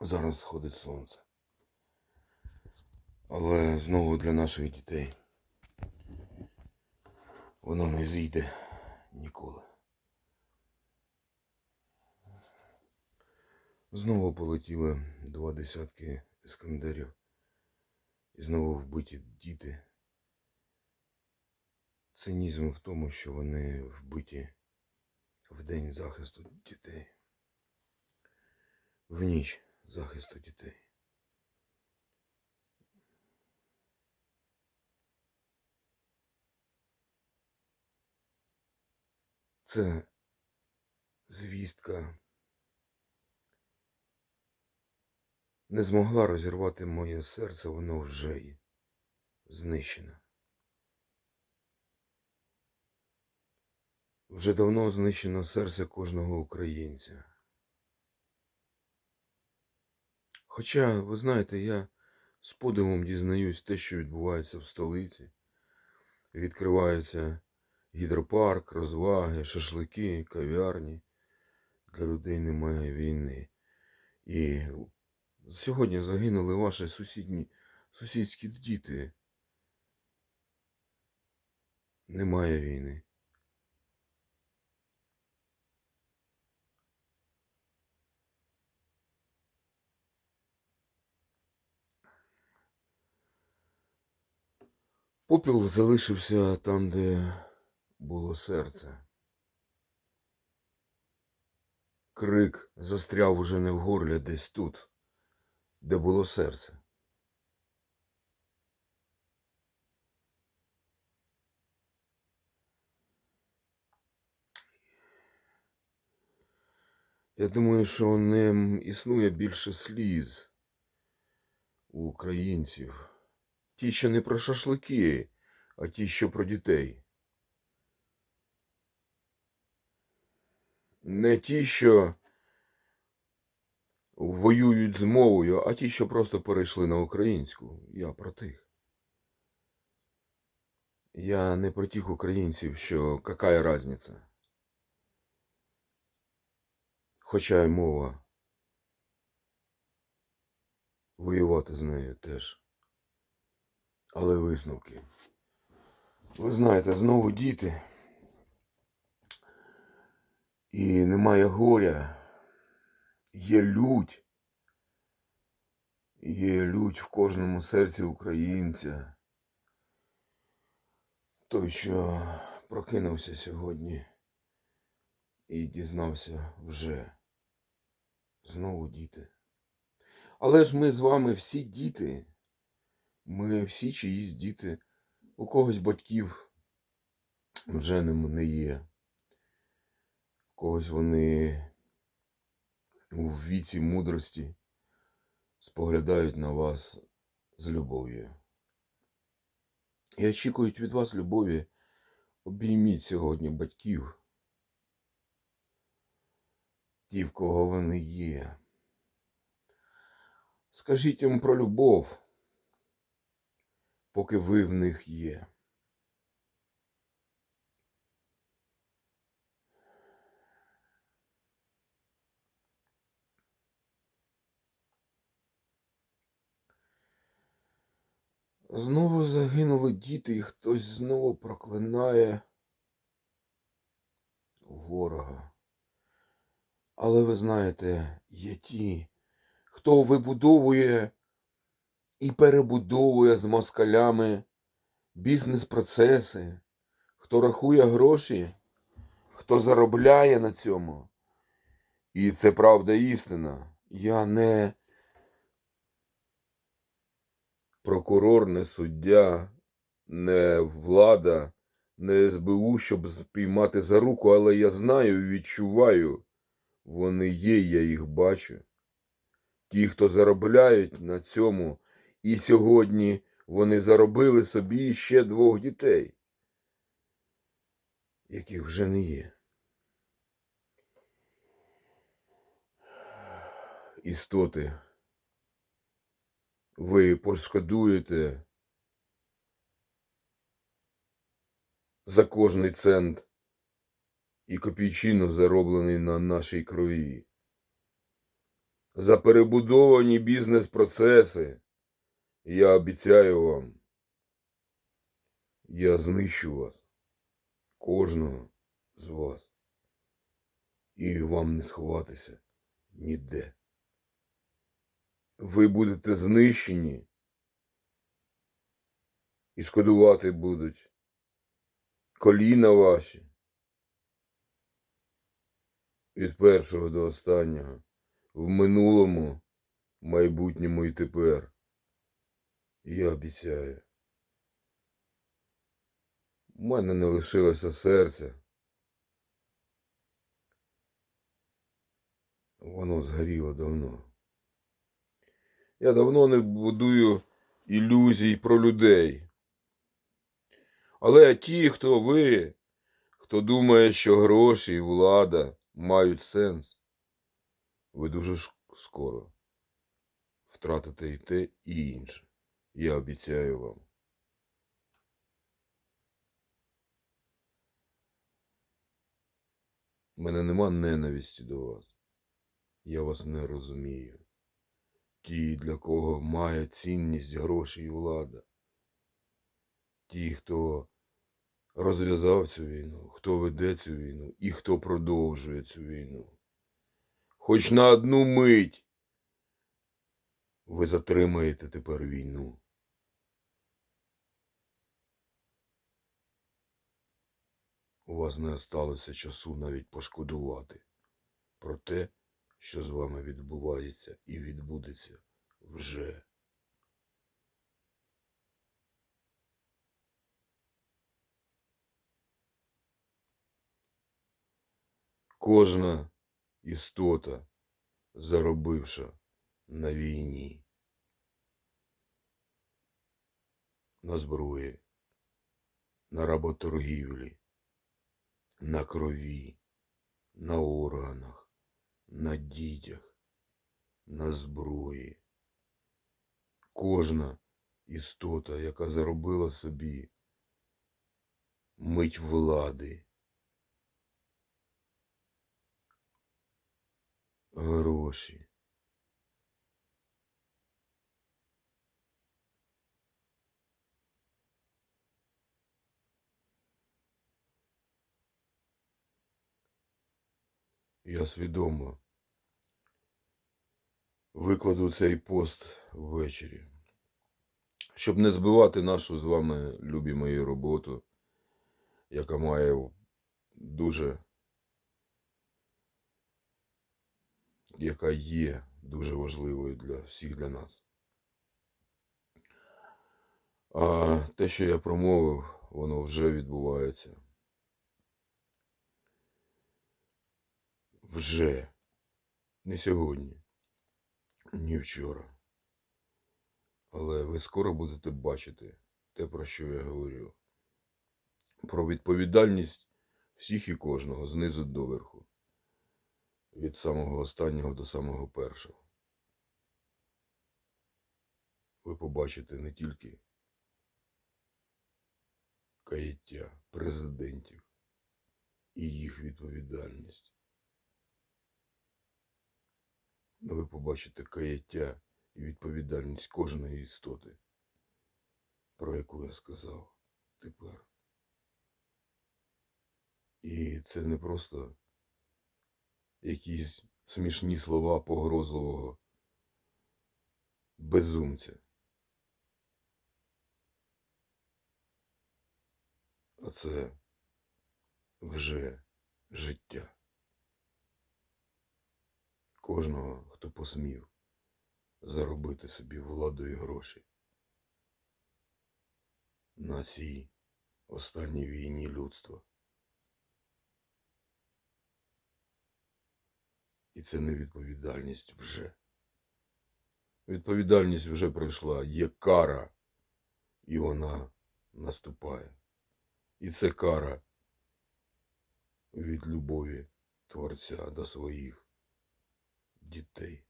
Зараз сходить сонце. Але знову для наших дітей. Воно не зійде ніколи. Знову полетіли два десятки іскандерів. І знову вбиті діти. Цинізм в тому, що вони вбиті в день захисту дітей. В ніч захисту дітей. Це звістка не змогла розірвати моє серце, воно вже є знищене. Вже давно знищено серце кожного українця. Хоча, ви знаєте, я з подивом дізнаюсь те, що відбувається в столиці. Відкривається гідропарк, розваги, шашлики, кав'ярні. Для людей немає війни. І сьогодні загинули ваші сусідні, сусідські діти. Немає війни. Попіл залишився там, де було серце. Крик застряв уже не в горлі, десь тут, де було серце. Я думаю, що не існує більше сліз у українців. Ті, що не про шашлики, а ті, що про дітей. Не ті, що воюють з мовою, а ті, що просто перейшли на українську. Я про тих. Я не про тих українців, що какая разниця. Хоча й мова. Воювати з нею теж. Але висновки. Ви знаєте, знову діти. І немає горя. Є лють. Є лють в кожному серці українця. Той, що прокинувся сьогодні і дізнався вже. Знову діти. Але ж ми з вами всі діти. Ми всі чиїсь діти. У когось батьків вже не є. У когось вони у віці мудрості споглядають на вас з любов'ю. І очікують від вас любові. Обійміть сьогодні батьків. Ті, в кого вони є. Скажіть їм про любов, поки ви в них є. Знову загинули діти, і хтось знову проклинає ворога. Але ви знаєте, є ті, хто вибудовує і перебудовує з москалями бізнес-процеси, хто рахує гроші, хто заробляє на цьому. І це правда істина. Я не прокурор, не суддя, не влада, не СБУ, щоб спіймати за руку, але я знаю і відчуваю. Вони є, я їх бачу. Ті, хто заробляють на цьому, і сьогодні вони заробили собі ще двох дітей, яких вже не є. Істоти, ви пошкодуєте за кожний цент і копійчину зароблений на нашій крові. за перебудовані бізнес-процеси. Я обіцяю вам, я знищу вас, кожного з вас, і вам не сховатися ніде. Ви будете знищені і шкодувати будуть коліна ваші від першого до останнього, в минулому, майбутньому і тепер. Я обіцяю. У мене не лишилося серця. Воно згоріло давно. Я давно не будую ілюзій про людей. Але ті, хто ви, хто думає, що гроші і влада мають сенс, ви дуже скоро втратите і те, і інше. Я обіцяю вам. У мене нема ненависті до вас. Я вас не розумію. Ті, для кого має цінність гроші і влада. Ті, хто розв'язав цю війну, хто веде цю війну і хто продовжує цю війну. Хоч на одну мить ви затримаєте тепер війну. У вас не осталося часу навіть пошкодувати про те, що з вами відбувається і відбудеться вже. Кожна істота, заробивша на війні, на зброї, на работоргівлі, на крові, на органах, на дітях, на зброї. Кожна істота, яка заробила собі мить влади, гроші. Я свідомо викладу цей пост ввечері, щоб не збивати нашу з вами, любі мої, роботу, яка має дуже, яка є дуже важливою для всіх для нас. А те, що я промовив, воно вже відбувається. Вже. Не сьогодні, ні вчора. Але ви скоро будете бачити те, про що я говорю. Про відповідальність всіх і кожного, знизу до верху. Від самого останнього до самого першого. Ви побачите не тільки каяття президентів і їх відповідальність. але ви побачите каяття і відповідальність кожної істоти, про яку я сказав тепер. І це не просто якісь смішні слова погрозливого безумця. А це вже життя кожного, хто посмів заробити собі владу і гроші на цій останній війні людства. І це не відповідальність вже. Відповідальність вже пройшла, є кара, і вона наступає. І це кара від любові Творця до своїх дітей.